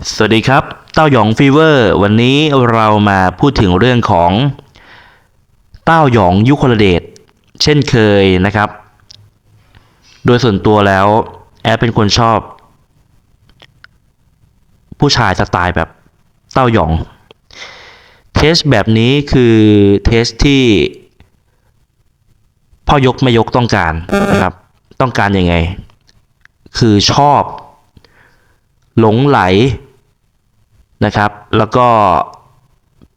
สวัสดีครับ เต้าหยองฟีเวอร์ วันนี้เรามาพูดถึงเรื่องของ เต้าหยองยุคลเดชเช่นเคยนะครับ โดยส่วนตัวแล้ว แอดเป็นคนชอบ ผู้ชายสไตล์แบบเต้าหยอง เทสแบบนี้คือเทสที่พ่อยกไม่ยกต้องการนะครับ ต้องการยังไง คือชอบ หลงไหลนะครับ แล้วก็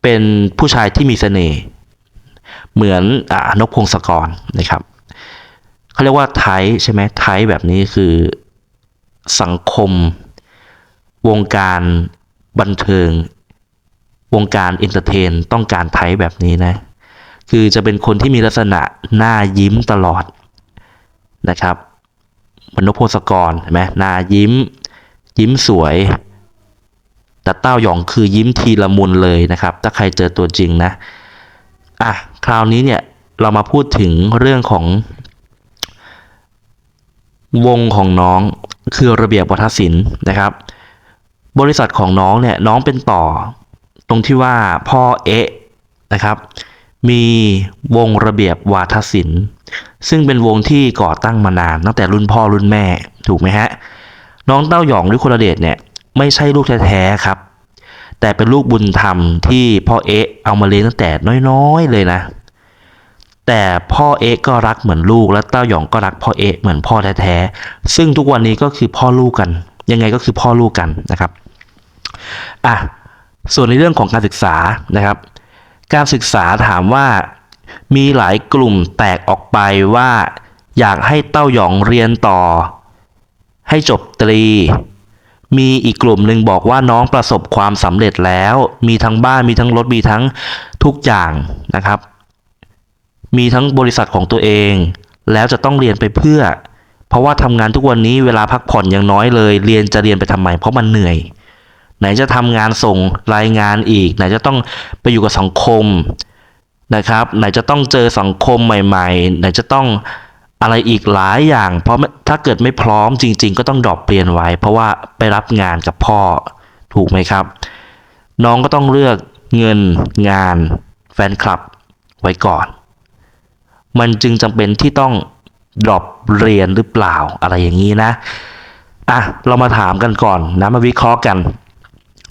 เป็นผู้ชายที่มีเสน่ห์เหมือนอนกพงศกรนะครับเขาเรียกว่าไทป์ใช่ไหมไทป์แบบนี้คือสังคม วงการบันเทิง วงการเอนเตอร์เทน ต้องการไทป์แบบนี้นะ คือจะเป็นคนที่มีลักษณะหน้ายิ้มตลอดนะครับมือนนกพงศกรเห็นไหมหน้ายิ้ม ยิ้มสวยแต่เต้าหยองคือยิ้มทีละมุนเลยนะครับ ถ้าใครเจอตัวจริงนะอะคราวนี้เนี่ยเรามาพูดถึงเรื่องของ วงของน้องคือระเบียบวัฒนศิลป์นะครับ บริษัทของน้องเนี่ยน้องเป็นต่อ ตรงที่ว่าพ่อเอ๊ะนะครับ มีวงระเบียบวาทศิลป์ ซึ่งเป็นวงที่ก่อตั้งมานานตั้งแต่รุ่นพ่อรุ่นแม่ถูกไหมฮะ น้องเต้าหยองหรือคนละเดชเนี่ยไม่ใช่ลูกแท้ๆครับ แต่เป็นลูกบุญธรรมที่พ่อเอ๊ะเอามาเลี้ยงตั้งแต่น้อยๆเลยนะ แต่พ่อเอ๊ะก็รักเหมือนลูกและเต้าหยองก็รักพ่อเอ๊ะเหมือนพ่อแท้ๆซึ่งทุกวันนี้ก็คือพ่อลูกกัน ยังไงก็คือพ่อลูกกันนะครับอะส่วนในเรื่องของการศึกษานะครับ การศึกษาถามว่ามีหลายกลุ่มแตกออกไปว่า อยากให้เต้าหยองเรียนต่อ ให้จบตรี มีอีกกลุ่มหนึ่งบอกว่าน้องประสบความสำเร็จแล้ว มีทั้งบ้านมีทั้งรถมีทั้งทุกอย่างนะครับ มีทั้งบริษัทของตัวเอง แล้วจะต้องเรียนไปเพื่อ เพราะว่าทำงานทุกวันนี้เวลาพักผ่อนยังน้อยเลย เรียนจะเรียนไปทำไม เพราะมันเหนื่อย ไหนจะทำงานส่งรายงานอีก ไหนจะต้องไปอยู่กับสังคมนะครับ ไหนจะต้องเจอสังคมใหม่ ๆ ไหนจะต้อง อะไรอีกหลายอย่าง เพราะถ้าเกิดไม่พร้อมจริง ๆ ก็ต้องดรอปเปลี่ยนไว้ เพราะว่าไปรับงานกับพ่อถูกไหมครับ น้องก็ต้องเลือกเงินงานแฟนคลับไว้ก่อน มันจึงจำเป็นที่ต้องดรอปเรียนหรือเปล่าอะไรอย่างนี้นะอะเรามาถามกันก่อนนะมาวิเคราะห์กัน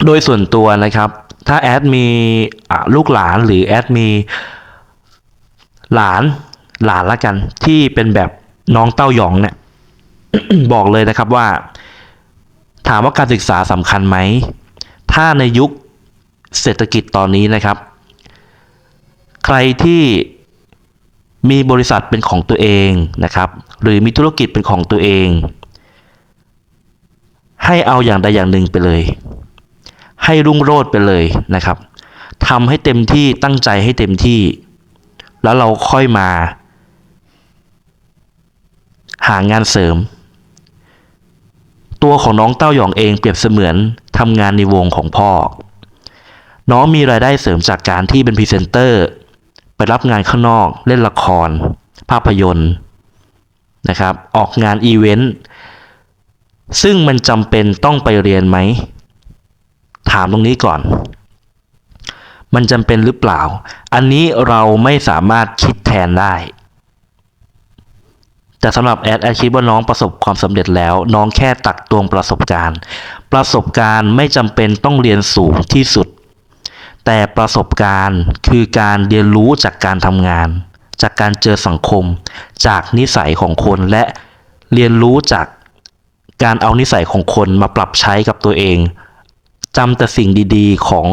โดยส่วนตัวนะครับ ถ้าแอดมีลูกหลานหรือแอดมีหลาน หลานละกัน ที่เป็นแบบน้องเต้าหยองเนี่ยบอกเลยนะครับว่า ถามว่าการศึกษาสำคัญไหม ถ้าในยุคเศรษฐกิจตอนนี้นะครับ ใครที่มีบริษัทเป็นของตัวเองนะครับ หรือมีธุรกิจเป็นของตัวเอง ให้เอาอย่างใดอย่างหนึ่งไปเลย ให้รุ่งโรจน์ไปเลยนะครับทำให้เต็มที่ตั้งใจให้เต็มที่ แล้วเราค่อยมา หางานเสริม ตัวของน้องเต้าหยองเองเปรียบเสมือนทำงานในวงของพ่อ น้องมีรายได้เสริมจากการที่เป็นพรีเซนเตอร์ ไปรับงานข้างนอกเล่นละคร ภาพยนตร์นะครับออกงานอีเวนต์ซึ่งมันจำเป็นต้องไปเรียนไหม ถามตรงนี้ก่อน มันจำเป็นหรือเปล่า อันนี้เราไม่สามารถคิดแทนได้ แต่สำหรับแอดแอดคิดว่าน้องประสบความสำเร็จแล้ว น้องแค่ตักตวงประสบการณ์ ประสบการณ์ไม่จำเป็นต้องเรียนสูงที่สุด แต่ประสบการณ์คือการเรียนรู้จากการทำงาน จากการเจอสังคม จากนิสัยของคนและเรียนรู้จากการเอานิสัยของคนมาปรับใช้กับตัวเองจำแต่สิ่งดีๆของ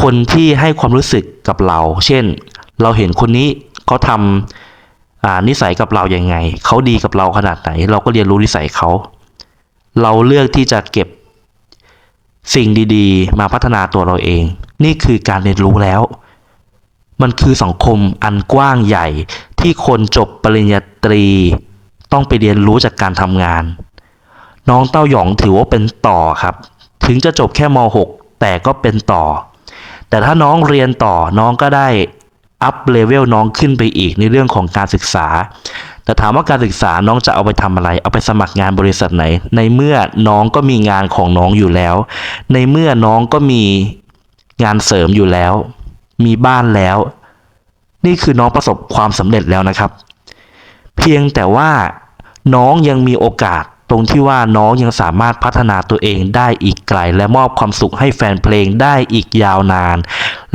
คนที่ให้ความรู้สึกกับเรา เช่น เราเห็นคนนี้เขาทำ นิสัยกับเราอย่างไง เขาดีกับเราขนาดไหน เราก็เรียนรู้นิสัยเขา เราเลือกที่จะเก็บสิ่งดีๆ มาพัฒนาตัวเราเอง นี่คือการเรียนรู้แล้ว มันคือสังคมอันกว้างใหญ่ที่คนจบปริญญาตรีต้องไปเรียนรู้จากการทำงาน น้องเต้าหยองถือว่าเป็นต่อครับ ถึงจะจบแค่ม .6 แต่ก็เป็นต่อ แต่ถ้าน้องเรียนต่อน้องก็ได้ อัพเลเวลน้องขึ้นไปอีกในเรื่องของการศึกษา แต่ถามว่าการศึกษาน้องจะเอาไปทำอะไร เอาไปสมัครงานบริษัทไหน ในเมื่อน้องก็มีงานของน้องอยู่แล้ว ในเมื่อน้องก็มีงานเสริมอยู่แล้ว มีบ้านแล้ว นี่คือน้องประสบความสำเร็จแล้วนะครับ เพียงแต่ว่าน้องยังมีโอกาส ตรงที่ว่าน้องยังสามารถพัฒนาตัวเองได้อีกไกล และมอบความสุขให้แฟนเพลงได้อีกยาวนาน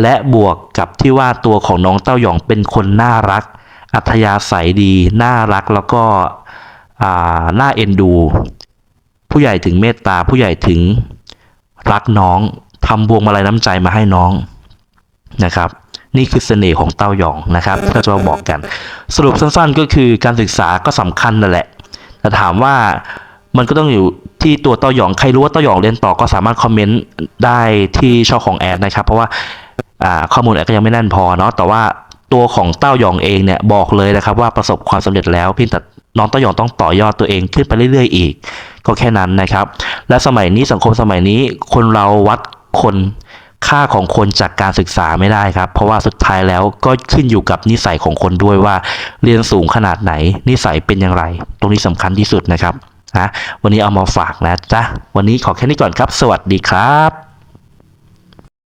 และบวกกับที่ว่าตัวของน้องเต้าหยองเป็นคนน่ารัก อัธยาศัยดี น่ารักแล้วก็น่าเอ็นดู ผู้ใหญ่ถึงเมตตาผู้ใหญ่ถึงรักน้องทำบวงมาลัยน้ำใจมาให้น้องนะครับนี่คือเสน่ห์ของเต้าหยองนะครับก็จะมาบอกกัน สรุปสั้นๆก็คือการศึกษาก็สำคัญนั่นแหละ แต่ถามว่ามันก็ต้องอยู่ที่ตัวเต้าหยองใครรู้ว่าเต้าหยองเรียนต่อก็สามารถคอมเมนต์ได้ที่ช่องของแอดนะครับ เพราะว่าข้อมูลแอดก็ยังไม่แน่นพอเนาะแต่ว่าตัวของเต้าหยองเองเนี่ยบอกเลยนะครับ ว่าประสบความสำเร็จแล้วเพียงแต่น้องเต้าหยองต้องต่อยอดตัวเองขึ้นไปเรื่อยๆ อีก ก็แค่นั้นนะครับ และสมัยนี้สังคมสมัยนี้คนเราวัดคน ค่าของคนจากการศึกษาไม่ได้ครับ เพราะว่าสุดท้ายแล้วก็ขึ้นอยู่กับนิสัยของคนด้วยว่า เรียนสูงขนาดไหน นิสัยเป็นอย่างไร ตรงนี้สำคัญที่สุดนะครับนะวันนี้เอามาฝากนะจ๊ะวันนี้ขอแค่นี้ก่อนครับ สวัสดีครับ